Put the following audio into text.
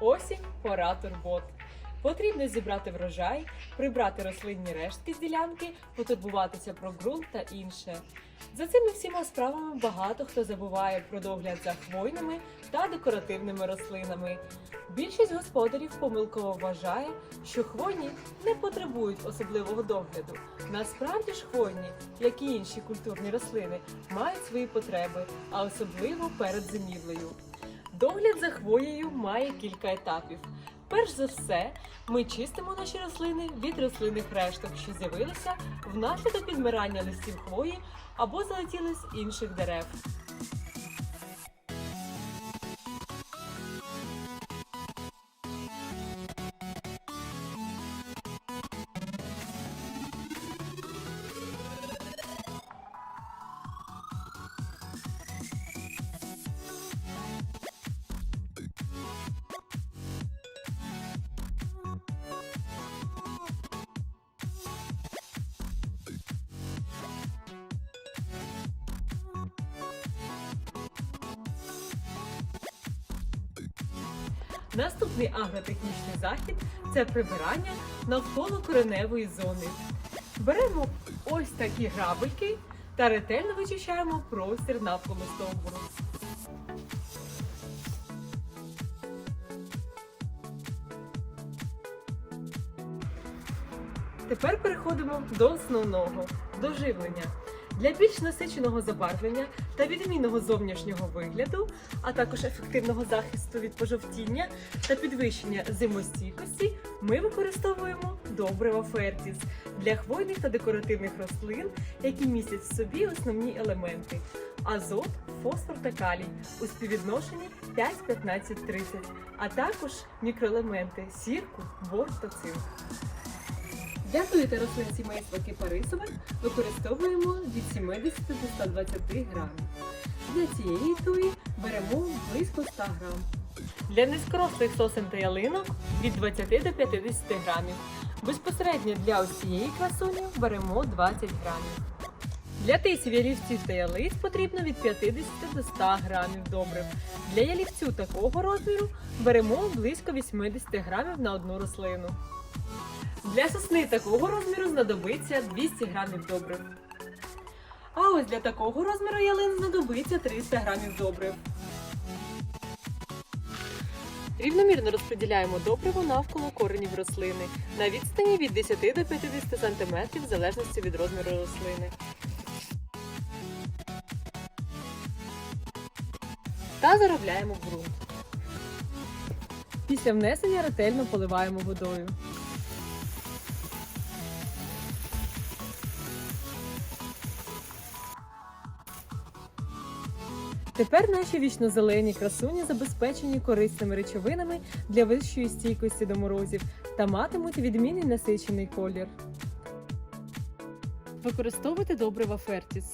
Осінь пора турбот. Потрібно зібрати врожай, прибрати рослинні рештки з ділянки, потурбуватися про ґрунт та інше. За цими всіма справами багато хто забуває про догляд за хвойними та декоративними рослинами. Більшість господарів помилково вважає, що хвойні не потребують особливого догляду. Насправді ж хвойні, як і інші культурні рослини, мають свої потреби, а особливо перед зимівлею. Догляд за хвоєю має кілька етапів. Перш за все, ми чистимо наші рослини від рослинних решток, що з'явилися внаслідок підмирання листів хвої або залетіли з інших дерев. Наступний агротехнічний захід це прибирання навколо кореневої зони. Беремо ось такі грабельки та ретельно вичищаємо простір навколо стовбуру. Тепер переходимо до основного до живлення. Для більш насиченого забарвлення та відмінного зовнішнього вигляду, а також ефективного захисту від пожовтіння та підвищення зимостійкості, ми використовуємо добрива Фертіс для хвойних та декоративних рослин, які містять в собі основні елементи: азот, фосфор та калій у співвідношенні 5-15-30, а також мікроелементи сірку, бор та цинк. Для та рослин сімейства кипарисових використовуємо від 70 до 120 грамів. Для цієї туї беремо близько 100 грам. Для низькорослих сосен та ялинок від 20 до 50 грамів. Безпосередньо для ось цієї красуні беремо 20 грамів. Для тисів ялівців та ялиць потрібно від 50 до 100 грамів добрив. Для ялівцю такого розміру беремо близько 80 грамів на одну рослину. Для сосни такого розміру знадобиться 200 грамів добрив. А ось для такого розміру ялин знадобиться 300 грамів добрив. Рівномірно розподіляємо добриво навколо коренів рослини на відстані від 10 до 50 см в залежності від розміру рослини. Та заробляємо в ґрунт. Після внесення ретельно поливаємо водою. Тепер наші вічнозелені красуні забезпечені корисними речовинами для вищої стійкості до морозів та матимуть відмінний насичений колір. Використовуйте добрива Фертіс.